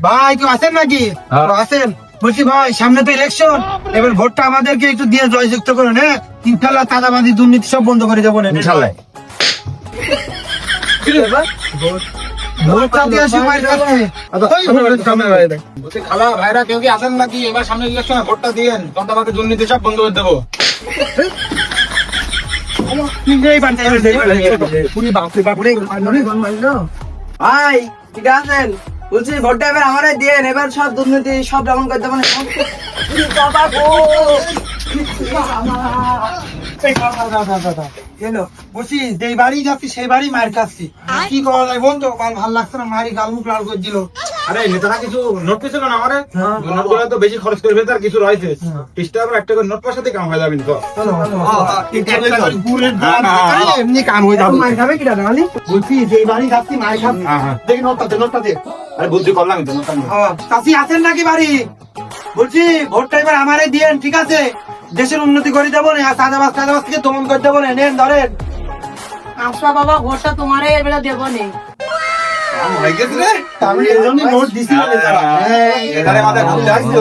ভাই কেউ আছেন নাকি? হ্যাঁ। আছেন? বলছি ভাই সামনে তো ইলেকশন এবার ভোটটা আমাদেরকে একটু দিয়ে জয়যুক্ত করুন হ্যাঁ? ইনশাল্লাহ চাঁদাবাজি দুর্নীতি সব বন্ধ করে দেবো ইনশাল্লাহ। খালা ভাইরা কেউ কি আসেন নাকি? এবার সামনে ইলেকশন ভোটটা দিয়েন। দুর্নীতি সব বন্ধ করে দেবো। মারলো। ভাই ঠিক আছেন? বলছি, ভোটটা এবার আমারে এবার সব দুর্নীতি, সব দমন বাবা গো! যেই বাড়ি যাচ্ছি, সেই বাড়ি মায়ের খাচ্ছি কি করা যায় আমার ভালো লাগছে না মারি গালমুখ লাল করে দিল। আরে নেতারা কিছু নোট না আমারে? নোটগুলো তো বেশি খরচ করে ফেলতে আর কিছু রয়েছে। টিস্টা আবার একটা করে নোট পয়সাতে কাম হয়ে যাবে তো হ্যাঁ, হ্যাঁ, হ্যাঁ। এমনি কাম হয়ে যাবে। মায়ের খাবে কি দাদা মালি বলছি যেই বাড়ি যাচ্ছি হ্যাঁ, হ্যাঁ। দেখি নোটটাতে নোটটাতে আরে বুদ্ধি করলাম তো নোটটা চাষি আছেন নাকি বাড়ি? বলছি ভোটটা এবার আমারে দিয়েন ঠিক আছে? দেশের উন্নতি করে দেবো না সাদাবাস সাদাবাস থেকে দমন করে দেবো না নেন ধরেন। আসবা বাবা ভোটটা তোমারে এবারে দেবো নে। আমি এই জন্যই নোট দিছি যারা। এই, এখানে আমাদের বুদ্ধি আসছে।